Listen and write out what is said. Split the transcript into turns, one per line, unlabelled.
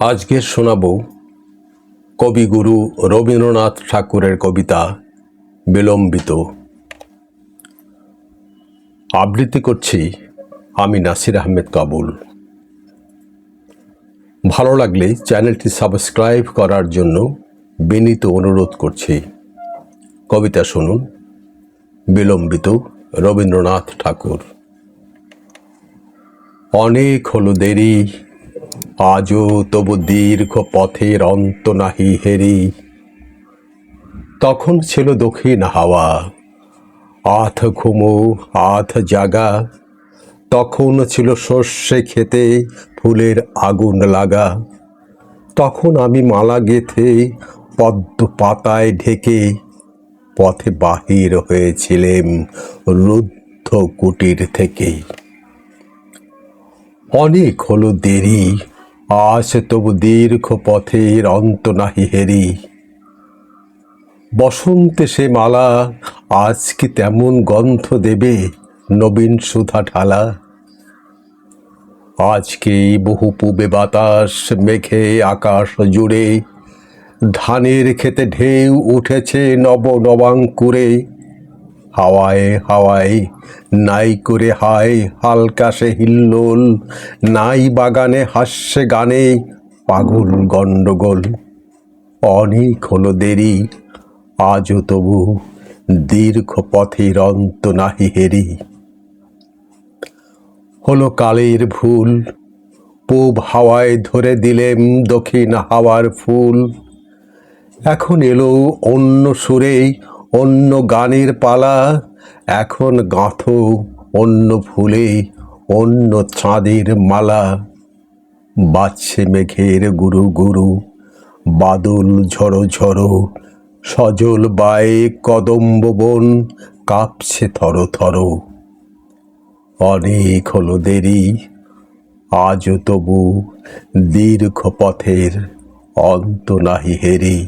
আজকে শোনাব কবিগুরু রবীন্দ্রনাথ ঠাকুরের কবিতা বিলম্বিত। আবৃত্তি করছি আমি নাসির আহমেদ কাবুল। ভালো লাগলে চ্যানেলটি সাবস্ক্রাইব করার জন্য বিনীত অনুরোধ করছি। কবিতা শুনুন। বিলম্বিত রবীন্দ্রনাথ ঠাকুর। অনেক হলো দেরি আজও তবু দীর্ঘ পথের অন্ত নাহি হেরি। তখন ছিল দক্ষিণ হাওয়া। আধ ঘুমো, আধ জাগা। তখন ছিল সর্ষে খেতে ফুলের আগুন লাগা। তখন আমি মালা গেথে পদ্ম পাতায় ঢেকে পথে বাহির হয়েছিলেম রুদ্ধ কুটির থেকে। অনেক হলো দেরি আজ তবু দীর্ঘ পথের অন্ত নাহি হেরি। বসন্তে সে মালা আজ কি তেমন গন্ধ দেবে নবীন সুধা ঢালা? আজকে বহু পূবে বাতাস, মেঘে, আকাশ জুড়ে, ধানের খেতে ঢেউ উঠেছে নব নবাঙ্কুরে? হাওয়ায় হাওয়ায়, নাই করে হায় হালকা সে হিল্লোল, নাই বাগানে হাস্যে গানে পাগল গণ্ডগোল। অনেক হলো দেরি, আজও তবু দীর্ঘ পথের অন্ত নাহি হেরি। হলো কালের ভুল, পূব হাওয়ায় ধরে দিলেম দক্ষিণ হাওয়ার ফুল। এখন এলো অন্য সুরে অন্য গানের পালা, এখন গাঁথো অন্য ফুলে, অন্য চাঁদের মালা। বাজছে মেঘের গুরু গুরু, বাদল ঝড়ো ঝড়ো সজল বায়ে কদম্ব বন কাঁপছে থর থর। অনেক হলো দেরি, আজও তবু দীর্ঘ পথের অন্ত নাহি হেরি।